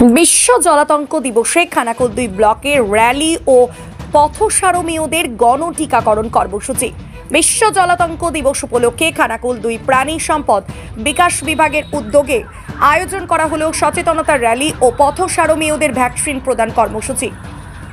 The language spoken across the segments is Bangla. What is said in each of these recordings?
বিশ্ব জলাতঙ্ক দিবসে খানাকুল দুই ব্লকের র্যালি ও পথসারমীয়দের গণ টিকাকরণ কর্মসূচি। বিশ্ব জলাতঙ্ক দিবস উপলক্ষে খানাকুল দুই প্রাণী সম্পদ বিকাশ বিভাগের উদ্যোগে আয়োজন করা হলো সচেতনতা র্যালি ও পথসারমীয়দের ভ্যাকসিন প্রদান কর্মসূচি।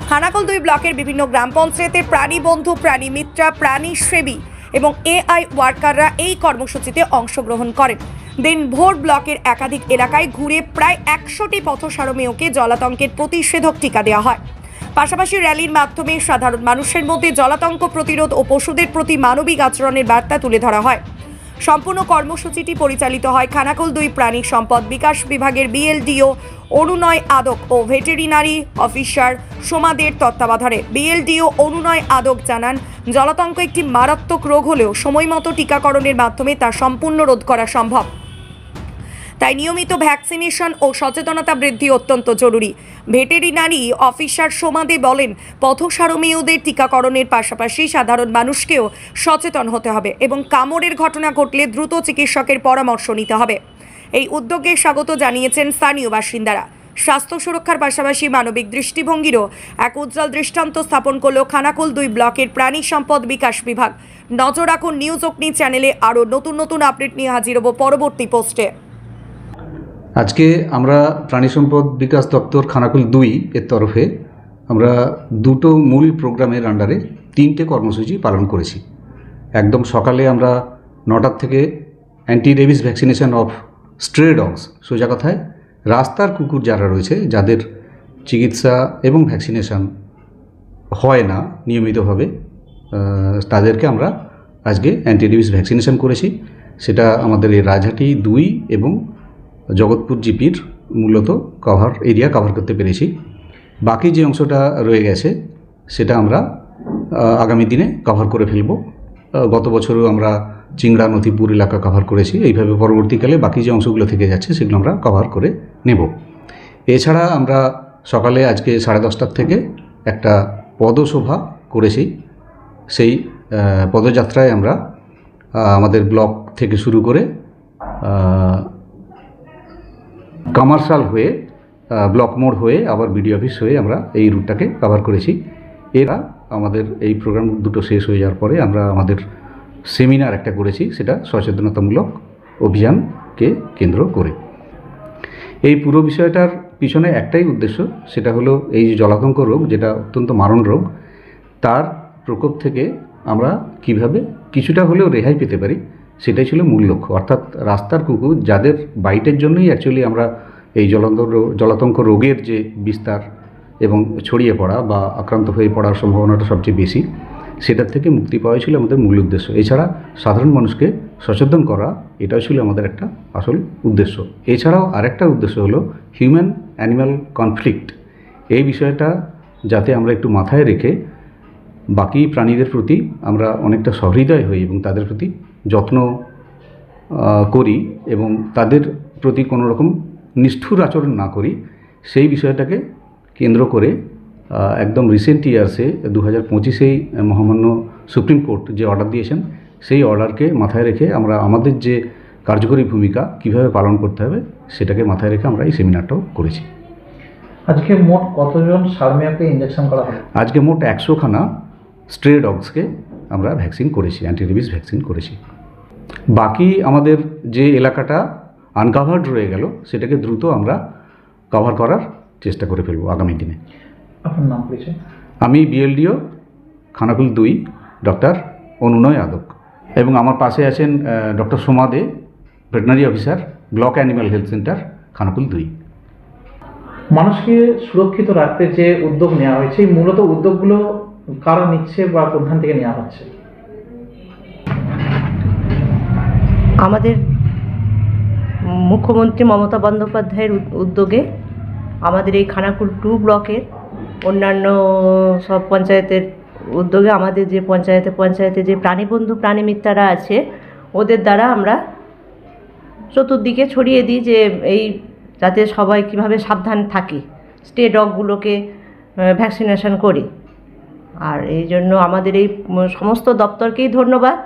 খানাকুল দুই ব্লকের বিভিন্ন গ্রাম পঞ্চায়েতের প্রাণী বন্ধু, প্রাণী মিত্রা, প্রাণী সেবী এবং এআই ওয়ার্কাররা এই কর্মসূচিতে অংশগ্রহণ করেন। দিনভর ব্লকের একাধিক এলাকায় ঘুরে প্রায় একশোটি পথসারমেয়কে জলাতঙ্কের প্রতিষেধক টিকা দেওয়া হয়। পাশাপাশি র্যালির মাধ্যমে সাধারণ মানুষের মধ্যে জলাতঙ্ক প্রতিরোধ ও পশুদের প্রতি মানবিক আচরণের বার্তা তুলে ধরা হয়। সম্পূর্ণ কর্মসূচিটি পরিচালিত হয় খানাকুল দুই প্রাণী সম্পদ বিকাশ বিভাগের বিএলডিও অরুণয় আদক ও ভেটেরিনারি অফিসার সোমাদের তত্ত্বাবধানে। বিএলডিও অরুণয় আদক জানান, জলাতঙ্ক একটি মারাত্মক রোগ হলেও সময়মতো টিকাকরণের মাধ্যমে তা সম্পূর্ণ রোধ করা সম্ভব। তাই নিয়মিত ভ্যাকসিনেশন ও সচেতনতা বৃদ্ধি অত্যন্ত জরুরি। ভেটেরিনারি অফিসার সোমাদে বলেন পথসারমীয়দের টিকাকরণের পাশাপাশি সাধারণ মানুষকেও সচেতন হতে হবে এবং কামড়ের ঘটনা ঘটলে দ্রুত চিকিৎসকের পরামর্শ নিতে হবে। এই উদ্যোগে স্বাগত জানিয়েছেন স্থানীয় বাসিন্দারা। স্বাস্থ্য সুরক্ষার পাশাপাশি মানবিক দৃষ্টিভঙ্গিরও এক উজ্জ্বল দৃষ্টান্ত স্থাপন করল খানাকুল দুই ব্লকের প্রাণী সম্পদ বিকাশ বিভাগ। নজর রাখুন নিউজ অগ্নি চ্যানেলে আরও নতুন নতুন আপডেট নিয়ে হাজির হব পরবর্তী পোস্টে। আজকে আমরা প্রাণী সম্পদ বিকাশ দপ্তর খানাকুল দুই এর তরফে আমরা দুটো মূল প্রোগ্রামের আন্ডারে তিনটে কর্মসূচি পালন করেছি। একদম সকালে আমরা নটার থেকে anti rabies vaccination of stray dogs সোজা কথায় রাস্তার কুকুর যারা রয়েছে, যাদের চিকিৎসা এবং ভ্যাকসিনেশন হয় না নিয়মিতভাবে তাদেরকে আমরা আজকে অ্যান্টি রেবিস ভ্যাকসিনেশন করেছি। সেটা আমাদের এই রাজহাটি দুই এবং জগৎপুর জিপির মূলত কভার এরিয়া কভার করতে পেরেছি। বাকি যে অংশটা রয়ে গেছে, সেটা আমরা আগামী দিনে কভার করে ফেলব। গত বছরও আমরা চিংড়া, নথিপুর এলাকা কভার করেছি। এইভাবে পরবর্তীকালে বাকি যে অংশগুলো থেকে যাচ্ছে, সেগুলো আমরা কভার করে নেব। এছাড়া আমরা সকালে আজকে সাড়ে দশটার থেকে একটা পদশোভা করেছি। সেই পদযাত্রায় আমরা আমাদের ব্লক থেকে শুরু করে কমার্শাল হয়ে ব্লক মোড় হয়ে, আবার বিডি অফিস হয়ে আমরা এই রুটটাকে কভার করেছি। এরা আমাদের এই প্রোগ্রাম দুটো শেষ হয়ে যাওয়ার পরে আমরা আমাদের সেমিনার একটা করেছি, সেটা সচেতনতামূলক অভিযানকে কেন্দ্র করে। এই পুরো বিষয়টার পিছনে একটাই উদ্দেশ্য, সেটা হলো এই যে জলাতঙ্ক রোগ, যেটা অত্যন্ত মারণ রোগ, তার প্রকোপ থেকে আমরা কীভাবে কিছুটা হলেও রেহাই পেতে পারি সেটাই ছিল মূল লক্ষ্য। অর্থাৎ রাস্তার কুকুর যাদের বাইটের জন্যই অ্যাকচুয়ালি আমরা এই জলাতঙ্ক জলাতঙ্ক রোগের যে বিস্তার এবং ছড়িয়ে পড়া বা আক্রান্ত হয়ে পড়ার সম্ভাবনাটা সবচেয়ে বেশি, সেটার থেকে মুক্তি পাওয়াই ছিল আমাদের মূল উদ্দেশ্য। এছাড়া সাধারণ মানুষকে সচেতন করা, এটাও ছিল আমাদের একটা আসল উদ্দেশ্য। এছাড়াও আরেকটা উদ্দেশ্য হলো হিউম্যান অ্যানিম্যাল কনফ্লিক্ট এই বিষয়টা যাতে আমরা একটু মাথায় রেখে বাকি প্রাণীদের প্রতি আমরা অনেকটা সহৃদয় হই এবং তাদের প্রতি যত্ন করি এবং তাদের প্রতি কোনো রকম নিষ্ঠুর আচরণ না করি সেই বিষয়টাকে কেন্দ্র করে একদম রিসেন্ট ইয়ার্সে দু হাজার পঁচিশেই মহামান্য সুপ্রিম কোর্ট যে অর্ডার দিয়েছেন সেই অর্ডারকে মাথায় রেখে আমরা আমাদের যে কার্যকরী ভূমিকা কীভাবে পালন করতে হবে সেটাকে মাথায় রেখে আমরা এই সেমিনারটাও করেছি। আজকে মোট কতজন সার্মিয়াকে ইঞ্জেকশন করা হলো আজকে মোট একশোখানা স্ট্রে ডগসকে আমরা ভ্যাকসিন করেছি অ্যান্টিরেবিস ভ্যাকসিন করেছি। বাকি আমাদের যে এলাকাটা আনকাভার্ড রয়ে গেল সেটাকে দ্রুত আমরা কভার করার চেষ্টা করে ফেলব আগামী দিনে। আপনার নাম পরিচয়? আমি বিএলডিও খানাকুল দুই ডক্টর অনুনয় আদক। এবং আমার পাশে আছেন doctor Soma De veterinary officer block animal health centre Khanakul দুই। মানুষকে সুরক্ষিত রাখতে যে উদ্যোগ নেওয়া হয়েছে এই মূলত উদ্যোগগুলো কারা নিচ্ছে বা কোনখান থেকে নেওয়া হচ্ছে? আমাদের মুখ্যমন্ত্রী মমতা বন্দ্যোপাধ্যায়ের উদ্যোগে আমাদের এই খানাকুল টু ব্লকের অন্যান্য সব পঞ্চায়েতের উদ্যোগে আমাদের যে পঞ্চায়েতে পঞ্চায়েতে যে প্রাণীবন্ধু প্রাণীমিত্রারা আছে, ওদের দ্বারা আমরা চতুর্দিকে ছড়িয়ে দিই যে এই যাতে সবাই কীভাবে সাবধান থাকি স্টে ডগগুলোকে ভ্যাকসিনেশন করি। আর এই জন্য আমাদের এই সমস্ত দপ্তরকেই ধন্যবাদ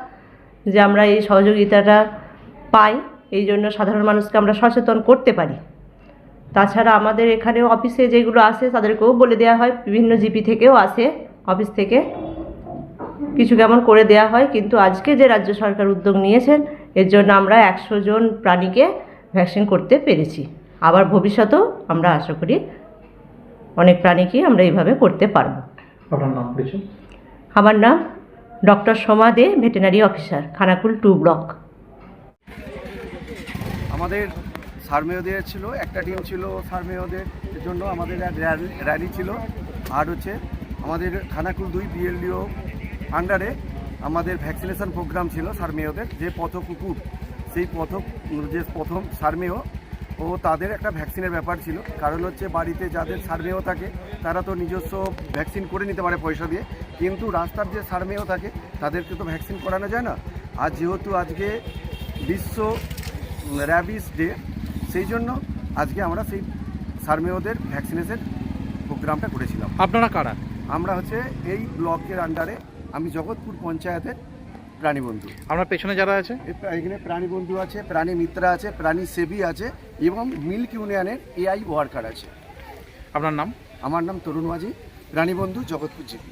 যে আমরা এই সহযোগিতাটা পাই এই জন্য সাধারণ মানুষকে আমরা সচেতন করতে পারি। তাছাড়া আমাদের এখানে অফিসে যেগুলো আসে তাদেরকেও বলে দেওয়া হয় বিভিন্ন জিপি থেকেও আসে অফিস থেকে। কিছু কেমন করে দেওয়া হয় কিন্তু আজকে যে রাজ্য সরকার উদ্যোগ নিয়েছেন এর জন্য আমরা একশো জন প্রাণীকে ভ্যাকসিন করতে পেরেছি। আবার ভবিষ্যতেও আমরা আশা করি অনেক প্রাণীকে আমরা এইভাবে করতে পারব। আপনার নাম আমার নাম doctor Soma De veterinary officer Khanakul two block. আমাদের সারমেয়দের ছিল, একটা টিম ছিল সারমেয়দের জন্য আমাদের র্যালি র্যালি ছিল। আর হচ্ছে আমাদের খানাকুল দুই বিএলডিও আন্ডারে আমাদের ভ্যাকসিনেশন প্রোগ্রাম ছিল সারমেয়দের, যে পথ কুকুর, সেই পথ যে প্রথম সারমেয়, ও তাদের একটা ভ্যাকসিনের ব্যাপার ছিল। কারণ হচ্ছে বাড়িতে যাদের সারমেয় থাকে, তারা তো নিজস্ব ভ্যাকসিন করে নিতে পারে পয়সা দিয়ে। কিন্তু রাস্তার যে সারমেয় থাকে, তাদেরকে তো ভ্যাকসিন করানো যায় না। আর যেহেতু আজকে বিশ্ব র্যাবিস ডে সেই জন্য আজকে আমরা সেই সারমেয়দের ভ্যাকসিনেশন প্রোগ্রামটা করেছিলাম। আপনারা কারা? আমরা হচ্ছে এই ব্লকের আন্ডারে আমি জগৎপুর পঞ্চায়েতের প্রাণীবন্ধু আপনার পেছনে যারা আছে? এখানে প্রাণীবন্ধু আছে প্রাণী মিত্রা আছে প্রাণী সেবী আছে এবং মিল্ক ইউনিয়নের এআই ওয়ার্কার আছে। আপনার নাম? আমার নাম Tarun Majhi প্রাণীবন্ধু Jagatpur GP.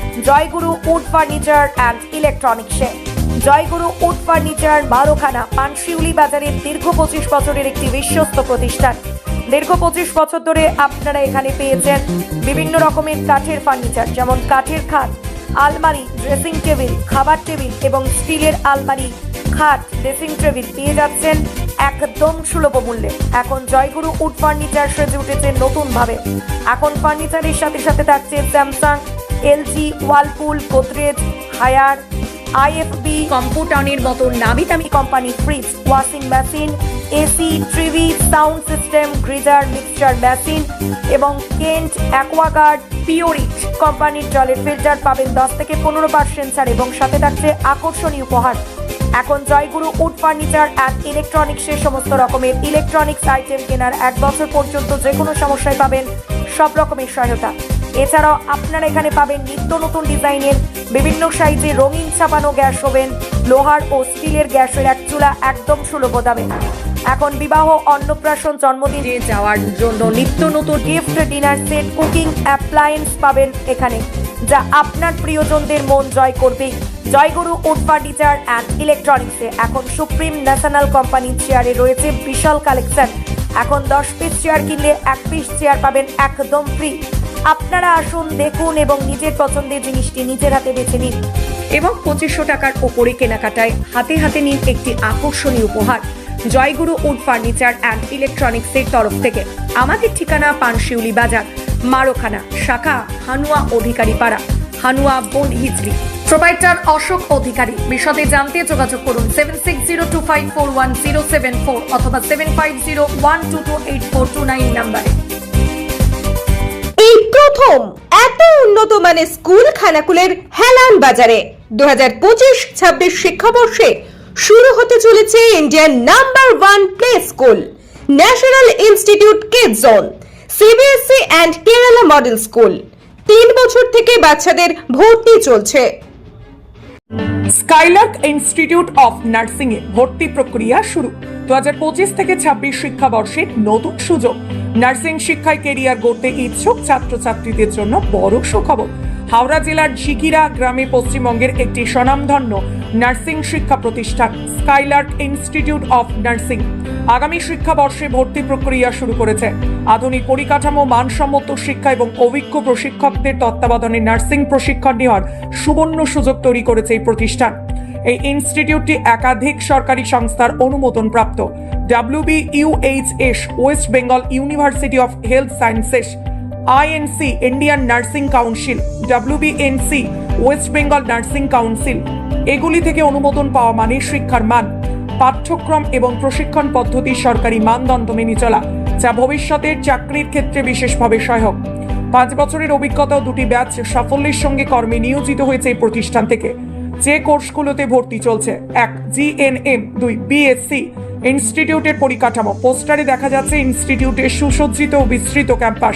Joyguru wood furniture and ইলেকট্রনিক্সে জয়গুরু উড ফার্নিচার বারোখানা পানশিউলি বাজারের দীর্ঘ পঁচিশ বছরের একটি বিশ্বস্ত প্রতিষ্ঠান। দীর্ঘ পঁচিশ বছর ধরে আপনারা এখানে পেয়েছেন বিভিন্ন রকমের কাঠের ফার্নিচার, যেমন কাঠের খাট, আলমারি ড্রেসিং টেবিল খাবার টেবিল এবং স্টিলের আলমারি, খাট ড্রেসিং টেবিল পেয়ে যাচ্ছেন একদম সুলভ মূল্যে। এখন জয়গুরু উড ফার্নিচার সেজে উঠেছে নতুন ভাবে এখন ফার্নিচারের সাথে সাথে থাকছে Samsung LG Whirlpool Godrej Haier IFB কম্পিউটারের মতো নামি দামি company fridge washing machine AC TV sound system geyser mixture machine এবং কেন্ট অ্যাকোয়াগার্ড পিওরিট কোম্পানির জলের ফিল্টার পাবেন দশ থেকে পনেরো পার্সেন্ট ছাড় এবং সাথে থাকছে আকর্ষণীয় উপহার। এখন জয়গুরু উড ফার্নিচার অ্যান্ড ইলেকট্রনিক্সের সমস্ত রকমের ইলেকট্রনিক্স আইটেম কেনার এক বছর পর্যন্ত যে কোনো সমস্যায় পাবেন সব রকমের সহায়তা। এছাড়াও আপনারা এখানে পাবেন নিত্য নতুন ডিজাইনের বিভিন্ন সাইজে রঙিন ছাপানো গ্যাস ওভেন, লোহার ও স্টিলের গ্যাসের এক চুলা একদম সুলভ দামে। এখন বিবাহ, অন্নপ্রাশন, জন্মদিনে যাওয়ার জন্য নিত্য নতুন gift dinner set cooking appliance পাবেন এখানে, যা আপনার প্রিয়জনদের মন জয় করবে। জয়গুরু উড ফার্নিচার অ্যান্ড ইলেকট্রনিক্সে এখন সুপ্রিম ন্যাশনাল কোম্পানির চেয়ারে রয়েছে বিশাল কালেকশন। এখন দশ পিস চেয়ার কিনলে এক পিস চেয়ার পাবেন একদম ফ্রি আপনারা আসুন, দেখুন এবং নিজের পছন্দের জিনিসটি নিজের হাতে বেছে নিন। এবং পঁচিশশো টাকার ওপরে কেনাকাটায় হাতে হাতে নিন একটি আকর্ষণীয় উপহার, জয়গুরু উড ফার্নিচার অ্যান্ড ইলেকট্রনিক্সের তরফ থেকে। আমাদের ঠিকানা পানশিউলি বাজার, মারোখানা, শাখা হানুয়া অধিকারী পাড়া হানুয়া বোন হিজড়ি প্রোভাইডার অশোক অধিকারী। বিশদে জানতে যোগাযোগ করুন seven six zero two five four one zero seven four অথবা seven five zero one two two eight four two nine নাম্বারে। এই প্রথম এত উন্নত মানের স্কুল খানাকুলের হেলান বাজারে দু হাজার পঁচিশ ছাব্বিশ শিক্ষাবর্ষে শুরু হতে চলেছে Indian number one play school, national institute kid zone CBSE and Kerala model school. তিন বছর থেকে বাচ্চাদের ভর্তি চলছে। স্কাইলার্ক ইনস্টিটিউট অফ নার্সিং এ ভর্তি প্রক্রিয়া শুরু। দু হাজার পঁচিশ থেকে ছাব্বিশ শিক্ষাবর্ষের নতুন সুযোগ। নার্সিং শিক্ষায় কেরিয়ার গড়তে ইচ্ছুক ছাত্রছাত্রীদের জন্য বড় সুখবর। হাওড়া জেলার ঝিকিরা গ্রামে পশ্চিমবঙ্গের একটি স্বনামধন্য নার্সিং শিক্ষা প্রতিষ্ঠান, স্কাইলার্ক ইনস্টিটিউট অফ নার্সিং। আগামী শিক্ষাবর্ষে ভর্তি প্রক্রিয়া শুরু করেছে। আধুনিক পরিকাঠামো, মানসম্মত শিক্ষা এবং অভিজ্ঞ প্রশিক্ষকদের তত্ত্বাবধানে নার্সিং প্রশিক্ষণ নেওয়ার সুবর্ণ সুযোগ তৈরি করেছে এই প্রতিষ্ঠান। এই ইনস্টিটিউটটি একাধিক সরকারি সংস্থার অনুমোদন প্রাপ্ত WB UHS West Bengal University of Health Sciences INC Indian Nursing Council WBNC West Bengal Nursing Council এগুলি থেকে অনুমোদন পাওয়া মানে শিক্ষার মান, পাঠ্যক্রম এবং প্রশিক্ষণ পদ্ধতি সরকারি মানদণ্ড মেনে চলা, যা ভবিষ্যতের চাকরির ক্ষেত্রে বিশেষভাবে সহায়ক। পাঁচ বছরের অভিজ্ঞতা দুটি ব্যাচ সাফল্যের সঙ্গে কর্মে নিয়োজিত হয়েছে এই প্রতিষ্ঠান থেকে। যে কোর্সগুলোতে ভর্তি চলছে, এক জিএনএম, দুই বিএসসি, ইনস্টিটিউটের পরিকাঠামো। পোস্টারে দেখা যাচ্ছে ইনস্টিটিউটের সুসজ্জিত ও বিস্তৃত ক্যাম্পাস।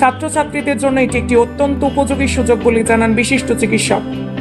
ছাত্রছাত্রীদের জন্য এটি একটি অত্যন্ত উপযোগী সুযোগ বলে জানান বিশিষ্ট চিকিৎসক।